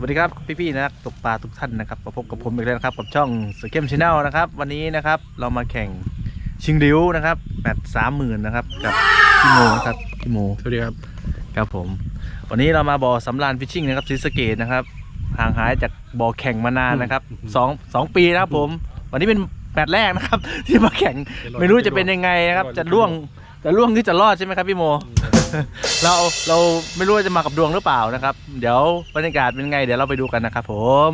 วัสดีครับพี่ๆนักตกปลาทุกท่านนะครับมาพบกับผมอีกแล้วนะครับกับช่องสเกมชาแนลนะครับ วันนี้นะครับเรามาแข่งชิงริ้วนะครับแมตช์สามหมื่นนะครับกับพี่โมนะครับพี่โมสวัสดีครับครับผม วันนี้เรามาบ่อสำรานฟิชชิ่งนะครับศรีสะเกดนะครับห่างหายจากบ่อแข่งมานานนะครับสองสองปีนะครับผม วันนี้เป็นแมตช์แรกนะครับ ที่มาแข่งไม่รู้จะเป็นยังไงนะครับ จะล่วง จะล่วงที่จะรอดใช่ไหมครับพี่โม เราเราไม่รู้ว่าจะมากับดวงหรือเปล่านะครับ เดี๋ยวบรรยากาศเป็นไง เดี๋ยวเราไปดูกันนะครับผม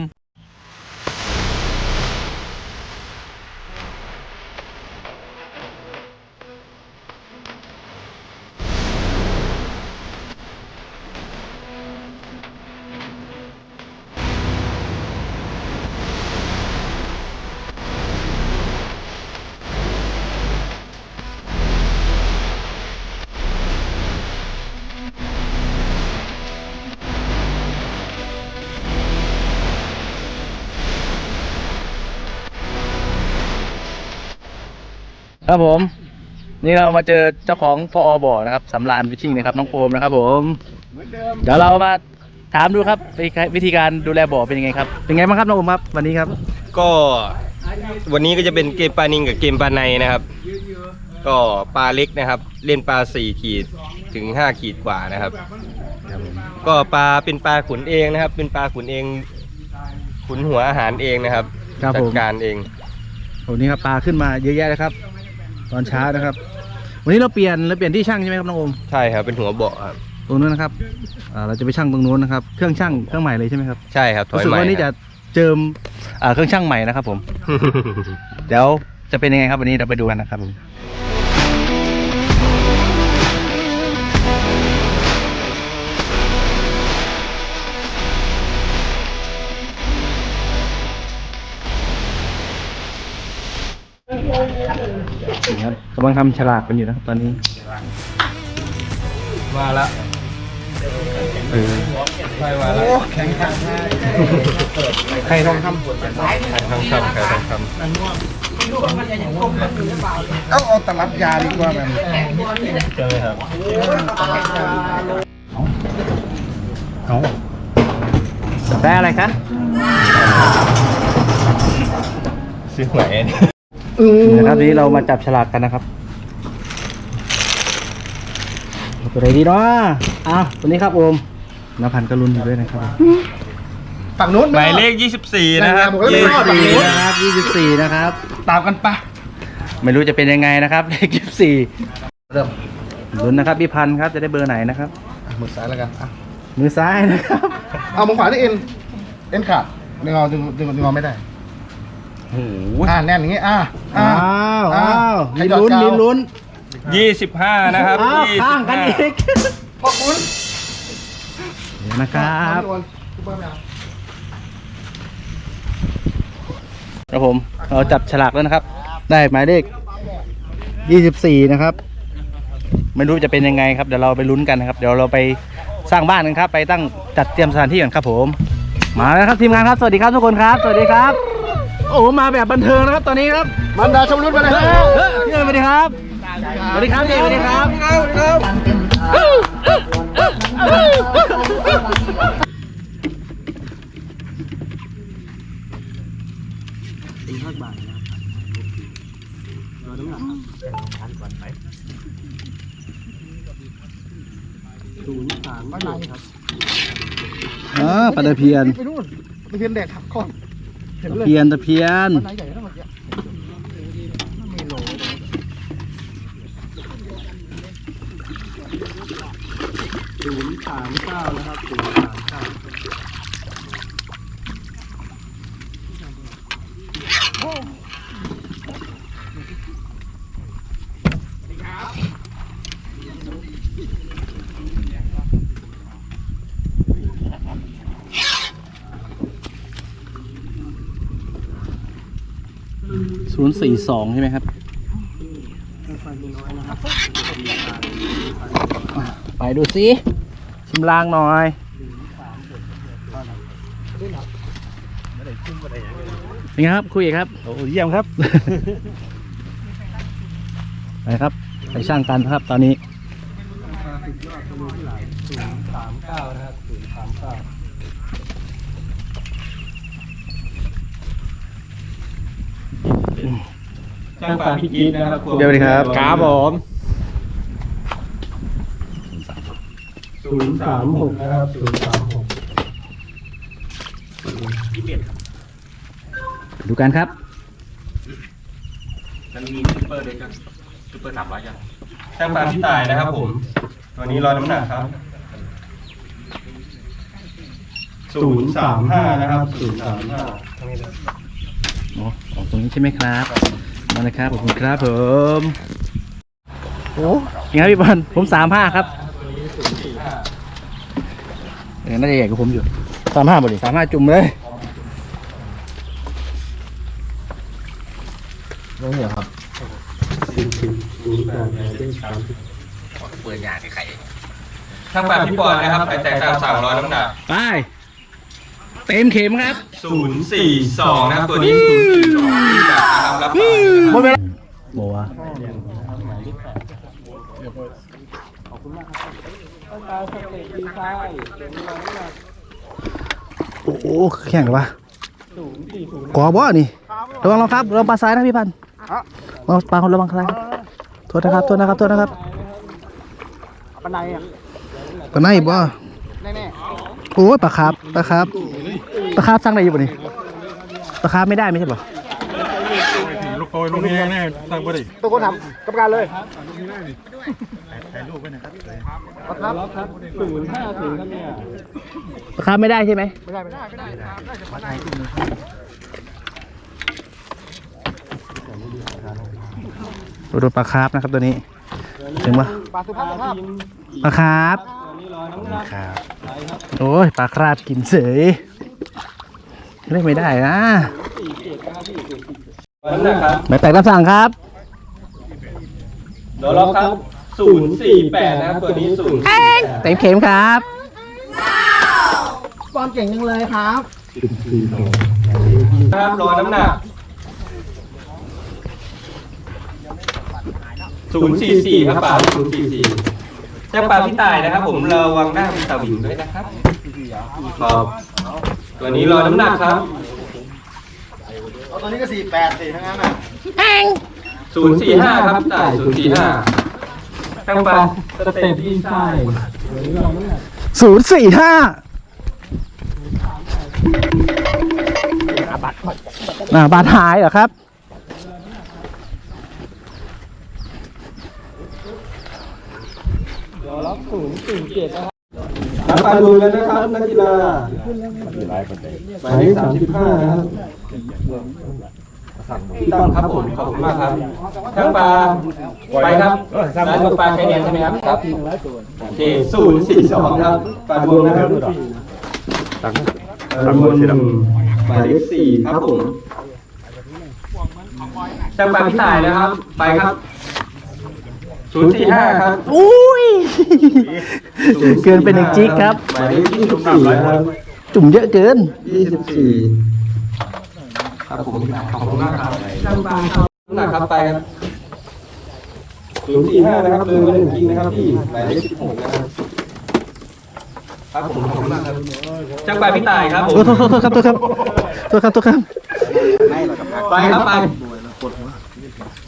ครับผม นี่เรามาเจอเจ้าของพอบ่อนะครับสำรานฟิชชิ่งนะครับน้องโฟมนะครับ ผมเดี๋ยวเรามาถามดูครับวิธีการดูแลบ่อเป็นยังไงครับเป็นไงบ้างครับน้องโอมครับ วันนี้ครับ ก็วันนี้ก็จะเป็นเกมปลานิงกับเกมปลาในนะครับ ก็ปลาเล็กนะครับ เล่นปลา4ขีดถึง5ขีดกว่านะครับ ก็ปลาเป็นปลาขุนเองนะครับ เป็นปลาขุนเอง ขุนหัวอาหารเองนะครับครับจัผดมการเองโอ้นี่ครับปลาขึ้นมาเยอะแยะเลยครับ ตอนเช้านะครับ วันนี้เราเปลี่ยนเราเปลี่ยนที่ช่างใช่ไหมครับน้องโอมใช่ครับ เป็นหัวเบาะครับ ตรงนู้นนะครับอ่าเราจะไปช่างตรงนู้นนะครับ เครื่องช่างเครื่องใหม่เลยใช่ไหมครับใช่ครับถอยรู้สึกใหม่ว่านี่จะครับ เจิมอ่าเครื่องช่างใหม่นะครับผม เดี๋ยวจะเป็นยังไงครับวันนี้เราไปดูกันนะครับผม ลังทำฉลากกันอยู่นะครับตอนนี้ มาแล้วเออใช่มาแล้วใครทองคำไข่ทองคำไข่ทองคำเอาเอาตลับยาดีกว่าแบบใช่ไหมครับเอาได้อะไรคะซื้อหวย นะครับนี้เรามาจับฉลากกันนะครับเอาตัวไหนดีเนาะอะตัวนี้ครับโอมน้ำพันธุ์ก็รุนอยู่ด้วยนะครับฝั่งนู้นหมายเลข 24 นะครับผมก็ไม่รอดสี่นะครับยี่สิบสี่นะครับ ตามกันปะไม่รู้จะเป็นยังไงนะครับ เลขยี่สิบสี่เริ่มลุ้นนะครับพี่พันธุ์ครับจะได้เบอร์ไหนนะครับอะมือซ้ายแล้วกันอะมือซ้ายนะครับ เอามือขวาที่เอ็น เอ็นขาดดึงเอาดึงดึงดึงเอาไม่ได้ โอ้โหอ่าแน่นอย่างงี้อ่าอ้าวอ้าว มีลุ้นมีลุ้น25นะครับอ้าวข้างกันอีกพอคุณเดี๋ยวนะครับโดนซุปเปอร์แมวครับผมเราจับฉลากแล้วนะครับ ได้หมายเลข24นะครับ ไม่รู้จะเป็นยังไงครับ เดี๋ยวเราไปลุ้นกันนะครับ เดี๋ยวเราไปสร้างบ้านกันครับ ไปตั้งจัดเตรียมสถานที่กันครับผม มาแล้วครับทีมงานครับ สวัสดีครับทุกคนครับ สวัสดีครับ โอ้มาแบบบันเทิงนะครับตอนนี้ครับมันดาชมรุ่นมาเลยเฮ้ฮะยเฮ้ยพี่เอิญสวัสดีครับสวัสดีครับพี่เอิญสวัสดีครับครับอ๋อปลาตะเพียนไปนู่นตะเพียนแดกทับข้อนเห็นตะเลยเพียนตะเพียนมันไหนใหญ่นะเมื่อกี้ไม่โหล 042ใช่ไหมครับไปดูสิชิมลางหน่อยเป็นไงครับคุยอีกครับโอ้เยี่ยมครับ ไปครับ ไปช่างกันครับตอนนี้39นะครับ039 ช่างปลาพี่กิ๊ดนะครับเดี๋ยวสวัสดีครับ ครับผมศูนย์สามหกนะครับศูนย์สามหกดูกันครับมันมีซุปเปอร์ด้วยกันซุปเปอร์สามร้อยยังช่างปลาพี่ตายนะครับผม ตัวนี้รอน้ำหนักครับศูนย์สามห้านะครับศูนย์สามห้า อ๋อออกตรงนี้ใช่ไหมครับมาเลยครับขอบคุณครับผมโอ้ยังไงพี่บอลผมสามห้าครับเออน่าจะใหญ่กว่าผมอยู่สามห้าบ่ดิสามห้าจุ่มเลยน้องเนี่ยครับช่างปลาพี่ปอนนะครับไปแจกตามสามร้อยน้ำหนักไป เต็มเข็มครับ ศูนย์สี่สองนะครับตัวนี้ศูนย์สี่สองนะครับรับปลาหมดเวลาโบวะโอ้โหแข่งหรือวะกอบ่นี่ระวังรองครับระวังปลาซ้ายนะพี่พันธุ์ระวังปลาคนระวังซ้ายครับโทษนะครับโทษนะครับโทษนะครับปลาไหนอะปลาไหนบ่โอ้ยปลาคาร์ฟปลาคาร์ ฟปลาคาร์ฟสั่งได้อยู่ป่ะนี่ปลาคาร์ฟไม่ได้ไม่ใช่ป่ะลูกโปยลูกนี้แน่ตั้งบ่ได้ตัวคนทำกรรมการเลยศูนย์ห้าศูนย์ครับเนี่ยปลาคาร์ฟไม่ได้ใช่ไหมไม่ได้ไม่ได้ไม่ได้ดูดูปลาคาร์ฟนะครับตัวนี้ถึงปะปลาสุภาพสุภาพปลาคาร์ฟครับโอ้ยปลาคราบกินเสย เล่นไม่ได้นะน้ำหนักครับไม่แตกรับสั่งครับเดี๋ยวรอบครับศูนย์สี่แปดนะครับตัวนี้ศูนย์เต็มเข็มครับปอนเก่งจังเลยครับครับรอน้ำหนักศูนย์สี่สี่ครับปลาศูนย์สี่สี่ช่างปลาพี่ตายนะครับ ผมระวังหน้ามีตาบิ่งด้วยนะครับครับ ตัวนี้รอน้ำหนักครับเอาตัวนี้ก็สี่แปดสี่ทั้งนั้นอะศูนย์สี่ห้าครับพี่ตายศูนย์สี่ห้าช่างปลาสเต็ปอินไซด์ศูนย์สี่ห้าอ่าบาดหายเหรอครับรับ ปลาดูกันนะครับนักกีฬาหมายเลขสามสิบห้านะครับพี่ตั้มครับผมขอบคุณมากครับช่างปลาไปครับร้านปลาไข่แดงใช่ไหมครับครับโอเคศูนย์สี่สองครับปลาดวงนะครับปลาดวงหมายเลขสี่ครับผมช่างปลาพี่ต่ายนะครับ ไปครับ ศูนย์สี่ห้าครับอุ้ย เกินเป็นหนึ่งจิกครับ หมายเลขยี่สิบสี่ครับจุ่มเยอะเกิน ยี่สิบสี่ครับผมขอบคุณมากครับช่างปลาครับหนักครับไปครับศูนย์สี่ห้านะครับเลยมาหนึ่งจริงนะครับพี่หมายเลขสิบหกนะครับครับผมขอบคุณมากครับช่างปลาพี่ต่ายครับผม โทษโทษโทษครับโทษครับโทษครับโทษครับ ไปครับไป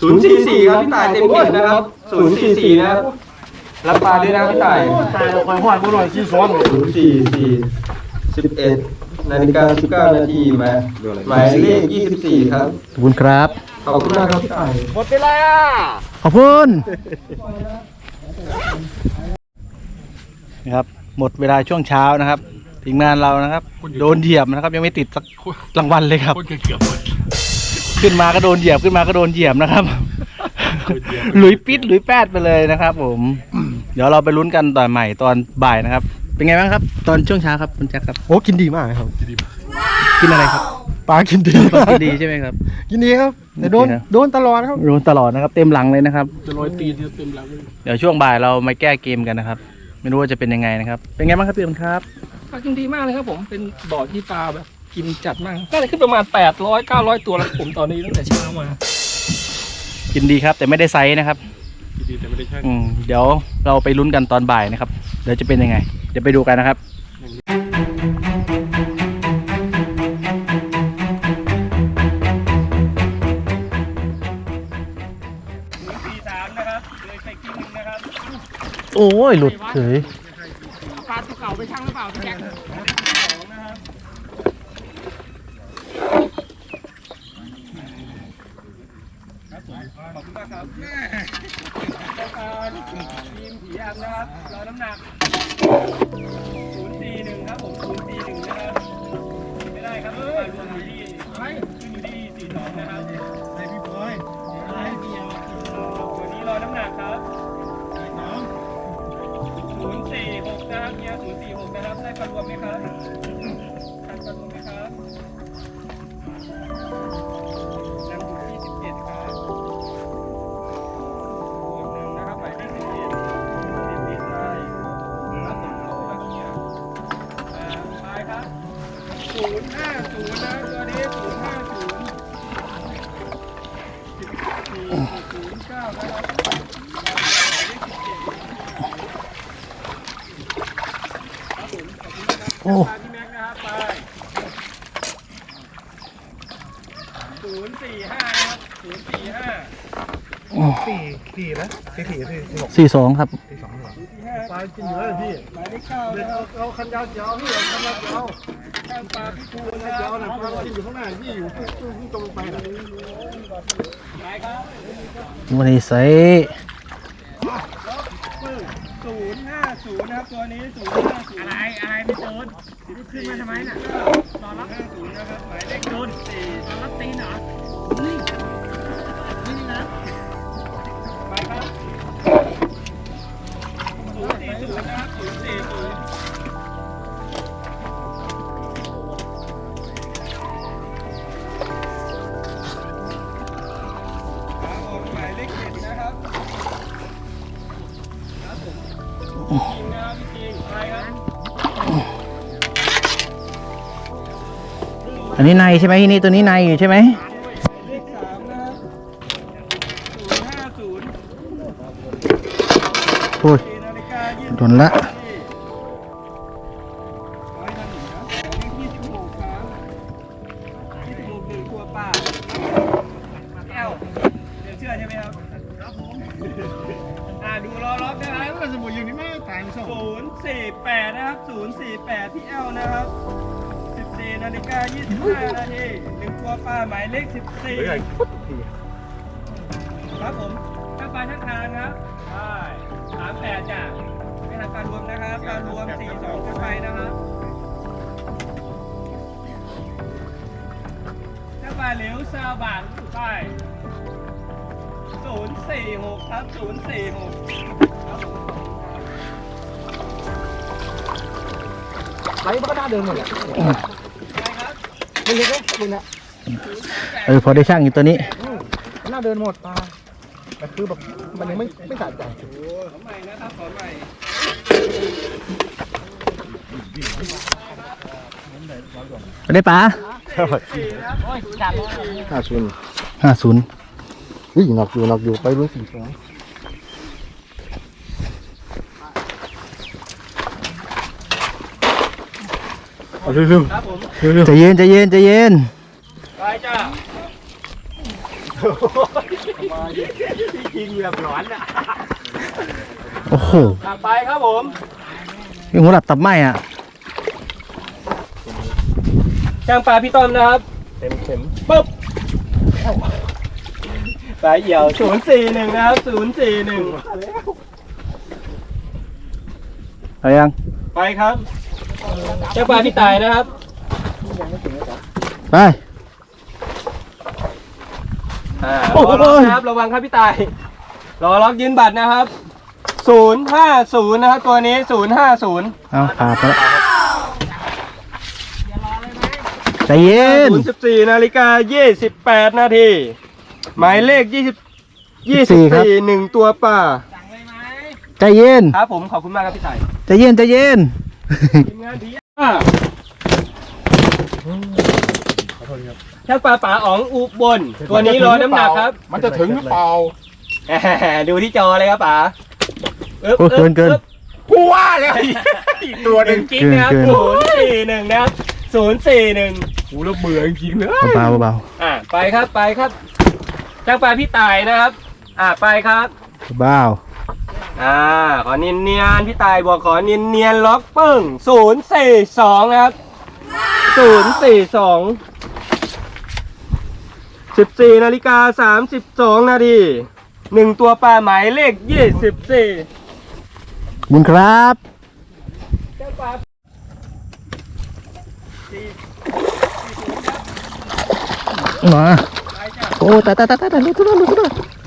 ศูนย์สี่สี่ครับพี่ต่ายเต็มเขตนะครับศูนย์สี่สี่นะครับรับปลาด้วยนะครับพี่ต่ายตายเราคอยหอดกูหน่อยสี่สองศูนย์สี่สี่สิบเอ็ดนาฬิกาสิบเก้านาทีมาหมายเลขยี่สิบสี่ครับ ขอบคุณครับ ขอบคุณมากครับพี่ต่ายหมดเวลาขอบคุณนะครับหมดเวลาช่วงเช้านะครับทีมงานเรานะครับ โดนเหยียบนะครับ ยังไม่ติดสักรางวัลเลยครับ ขึ้นมาก็โดนเหยียบขึ้นมาก็โดนเหยียบนะครับ หลุยปิดหลุยแปดไปเลยนะครับ ผม เดี๋ยวเราไปลุ้นกันตอนใหม่ตอนบ่ายนะครับ เป็นไงบ้างครับ ตอนช่วงเช้าครับคุณแจ็คครับโอ้กินดีมากครับกินอะไรครับปลากินดีปลากินดีใช่ไหมครับ กินดีครับแต่โดนโอเคครับโดนตลอดครับโดนตลอดนะครับ เต็มหลังเลยนะครับจะลอยตีนเต็มหลังเดี๋ยวช่วงบ่ายเรามาแก้เกมกันนะครับ ไม่รู้ว่าจะเป็นยังไงนะครับ เป็นไงบ้างครับพี่อครับปลากินดีมากเลยครับผมเป็นบ่อที่ปลาแบบ กินจัดมากน่าจะขึ้นประมาณ 800 900 ตัวแล้วผมตอนนี้ตั้งแต่เช้ามากินดีครับ แต่ไม่ได้ไซส์นะครับดีแต่ไม่ได้ช่างอืมเดี๋ยวเราไปลุ้นกันตอนบ่ายนะครับ เดี๋ยวจะเป็นยังไง เดี๋ยวไปดูกันนะครับ ปีสามนะครับเลยใช้กินนะครับโอ้ยหลุดเฉยปลาตัวเก่าไปช่างหรือเปล่าพี่แจ็ค อบคุณนะครับโอ้ตามพี่แม็กซ์นะครับไปศูนย์สี่ห้านะครับศูนย์สี่ห้าสี่สี่นะสี่สี่สี่สี่หกสี่สองครับสี่สองเหรอศูนย์สี่ห้าปลากินเยอะพี่หมายเลขเก้าเดี๋นะยวครับเอาคันยาวเจียวพี่เอาคันยาวเจียวข้างปลาพิทูนะเจียวคนะรับปลากินอยู่ข้างหน้าพี่อยู่พุ่งพุ่งพุ่งตรงไปนะไหนครับวันนี้ใส่ ศูนย์ห้าศูนย์นะครับตัวนี้ศูนย์ห้าศูนย์อะไรอะไรไม่โดนขึ้นมาทำไมน่ะตอนรับห้าศูนย์นะครับหมายเลขโดนสี่ตอนรับตีนเหรอนี่นี่นะไปครับศูนย์สี่ศูนย์นะครับศูนย์สี่ศูนย์ อันนี้ในใช่ไหมนี่ตัวนี้ในอยู่ใช่ไหมเลขสามนะครับศูนย์ห้าศูนย์โอ้ยสี่นาฬิกายี่สิบโดนละนาทีร้อยทันหนึ่งนะหมายเลขยี่สิบหกครับยี่สิบหกหนึ่งตัวป่าแก้วเดี๋ยวเชื่อใช่ไหมครับ ครับผม อ่าดูรอล็อกได้ไหมมันสมุนอย่างนี้ไม่ตายไม่ส่งศูนย์สี่แปดนะครับศูนย์สี่แปดที่แอลนะครับสิบสี่ นาฬิกายี่สิบห้านาทีหนึ่งตัวปลาหมายเลขสิบสี่ครับผมถ้าปลาทั้งทางครับใช่สามแปดจ้ะไม่ทำการรวมนะครับการรวมสี่สองขึ้นไปนะครับถ้าปลาเหลวซาบาทไปศูนย์สี่หกครับศูนย์สี่หกครับผมไหลมันก็น่าเดินหมดแหละไปครับ เล็กเลยนี่นะเออพอได้ช่างอยู่ตัวนี้น่าเดินหมดปลาแต่คือแบบมันยังไม่ไม่สะใจขอใหม่นะครับขอใหม่ได้ปลาสี่นะห้าศูนย์ห้าศูนย์วิ่งหนักอยู่หนักอยู่ไปรุ่นสี่สอง เอาเร็วครับผมๆเร็วใจเย็นใจเย็นใจเย็น ไปจ้าที่จริงแบบหลอนอะโอ้โหอะไปครับผมยังหัวหลับตับไหมอะ ช่างปลาพี่ต้อมนะครับเต็มเต็มปึ๊บสายเหี่ยวศูนย์สี่หนึ่งนะครับศูนย์สี่หนึ่งเอายัง ไปครับ ช่างปลาพี่ตายนะครับ ไป อ่ารอล็อกนะครับระวังครับพี่ตาย รอล็อกยืนบัตรนะครับศูนย์ห้าศูนย์นะครับตัวนี้ศูนย์ห้าศูนย์เอาขาดไปแล้วใจเย็น ศูนย์สิบสี่นาฬิกายี่สิบแปดนาที หมายเลขยี่สิบยี่สิบครับ สี่หนึ่งตัวป่า ใจเย็น ครับผมขอบคุณมากครับพี่ตาย ใจเย็น ใจเย็น ทีมงานผีอะช่างปลาป๋าอ๋องอุบลตัวนี้รอน้ำหนักครับมันจะถึงหรือเปล่าแหม่ดูที่จอเลยครับป๋าอึ๊บโอ้เกินเกิน อึ๊บกูว่าแล้วอีกตัวหนึ่งจริงนะครับเกิน ศูนย์สี่หนึ่งนะครับศูนย์สี่หนึ่ง กูแล้วเบื่อจริงๆเลยเบาๆเบาอะไปครับไปครับช่างปลาพี่ตายนะครับ อะไปครับๆเบา อ่าขอเนียนเนียนๆพี่ตายบอกขอเนียนเนียนๆล็อกปึ้งศูนย์สี่สองนะครับศูนย์สี่สองสิบสี่นาฬิกาสามสิบสองนาทีหนึ่งตัวปลาหมายเลขยี่สิบสี่บุญครับมาโอ้ตายตายตายตายตายลุกขึ้นมาลุกขึ้นมา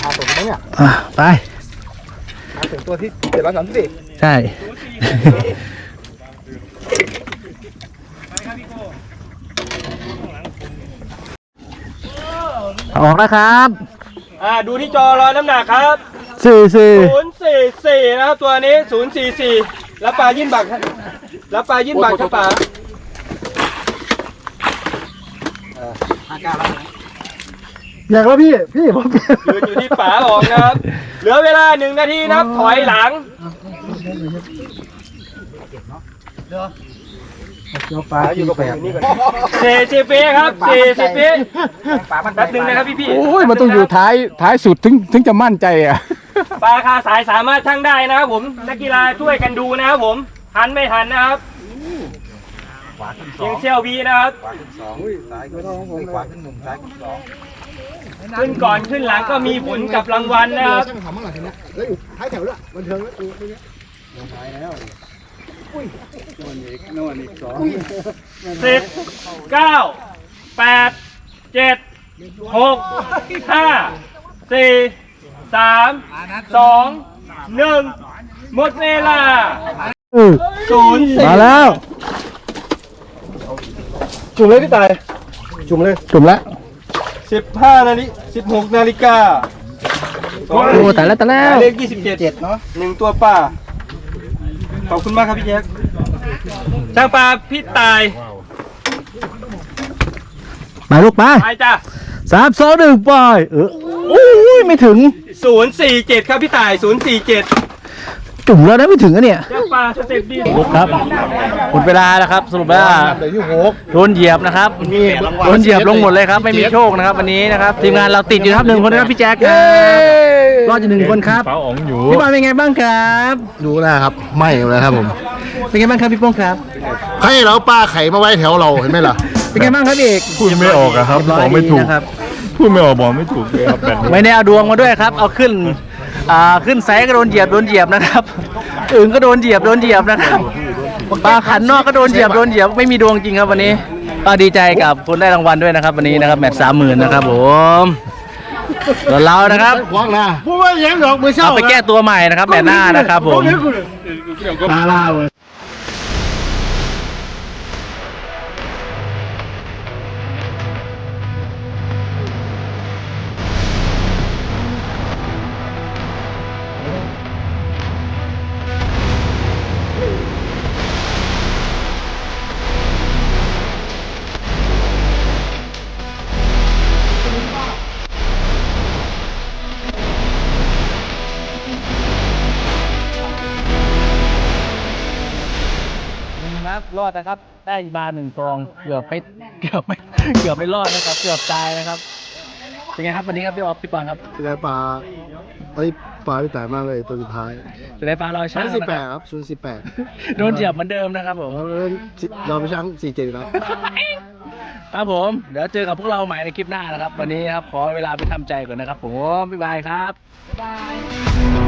เอาตัวนี้เนี่ย อะไป มาถึงตัวที่เจ็ดร้อยสามสิบสี่ใช่ ออกนะครับอ่าดูที่จอรอยน้ำหนักครับ สี่สี่ศูนย์สี่สี่นะครับตัวนี้ศูนย์สี่สี่แล้วปลายื่นบักครับแล้วปลายื่นบักครับปลาอยา กแล้วพี่ พี่ผมยืนอยู่ที่ฝาออกนะครับ เหลือเวลาหนึ่งนาทีนะครับ ถอยหลังเจ้าปลาอยู่กับแปดสี่สิบปีครับสี่สิบปีแป๊บหนึงนะครับพี่พี่โอ้ยมันต้องอยู่ท้ายท้ายสุดถึงถึงจะมั่นใจอะ ปลาคาสายสามารถชั่งได้นะครับผมนักกีฬาช่วยกันดูนะครับผมทันไม่ทันนะครับยังเชี่ยววีนะครับ ขึ้นก่อนขึ้นหลังก็มีผลกับรางวัลนะครับช่างทำบ้างหลังทีนี้แล้วอยู่ท้ายแถวด้วยบันเทิงแล้วกูเนี่ยสิบเก้าแปดเจ็ดหกห้าสี่สามสองหนึ่งหมดเวลาศูนย์สี่มาแล้ว จุ่มเลยพี่ตาย จุ่มเลย จุ่มแล้ว สิบห้านาฬิสิบหกนาฬิกาโอ้ตายแล้วตายแล้วเลขยี่สิบเจ็ดเจ็ดเนาะหนึ่งตัวป่า ขอบคุณมากครับพี่แจ๊คช่างปลาพี่ตายมาลูกมาไปจ้ะสามสองหนึ่งปล่อยเออโอ้ยไม่ถึงศูนย์สี่เจ็ดครับพี่ตายศูนย์สี่เจ็ด จุ่มแล้วนะไม่ถึงอะเนี่ยช่างปลาสเต็ปดีครับหมดเวลาแล้วครับ สรุปว่าเดี๋ยวอยู่หกโดนเหยียบนะครับโดนเหยียบลงหมดเลยครับไม่มีโชคนะครับวันนี้นะครับทีมงานเราติดอยู่ครับหนึ่งคนนะครับพี่แจ๊คครับรอดอยู่หนึ่งคนครับพี่บอลเป็นไงบ้างครับดูนะครับไม่เลยครับผม เป็นไงบ้างครับพี่โป้งครับใครเราปลาไข่มาไว้แถวเราเห็นไหมล่ะเป็นไงบ้างครับพี่เอกพูดไม่ออกอะครับเยร้ยบอกไม่ถูกดีนะครับพูดไม่ออกบอกไม่ถูกเลยครับแบบนี้ไม่ได้เอาดวงมาด้วยครับ เอาขึ้น อ่าขึ้นไซส์ก็โดนเหยียบโดนเหยียบนะครับอื่นก็โดนเหยียบโดนเหยียบนะครับปลาขันนอกก็โดนเหยียบโดนเหยียบไม่มีดวงจริงครับวันนี้ก็ดีใจกับคนได้รางวัลด้วยนะครับ วันนี้นะครับแมตช์สามหมื่นนะครับผมส่วนเรานะครับคว้างนะพูดว่าแย้มดอกมือเช่าเอาไปแก้ตัวใหม่นะครับแมตช์หน้านะครับผมตาล่าเลย ดนะครับ ได้บาร์หนึ่งกองเกือบไม่เกือบไม่เกือบไม่รอดนะครับ เกือบตายนะครับเป็นไงครับวันนี้ครับพี่ออฟพี่ปอนครับจะได้ปลาเอ้ยปลาพี่ตายมากเลยตัวสุดท้ายจะได้ปลาลอยชั้ช้านงสิบแปนะดครับครับศูนย์สิบแปดโดนเหยียบเหมือนเดิมนะครับผมเราเล่นเราไปชั้นสี่เจ็ดแล้ว ครับผมเดี๋ยวเจอกับพวกเราใหม่ในคลิปหน้านะครับ วันนี้ครับขอเวลาไปทำใจก่อนนะครับผมบ๊ายบายครับ Bye.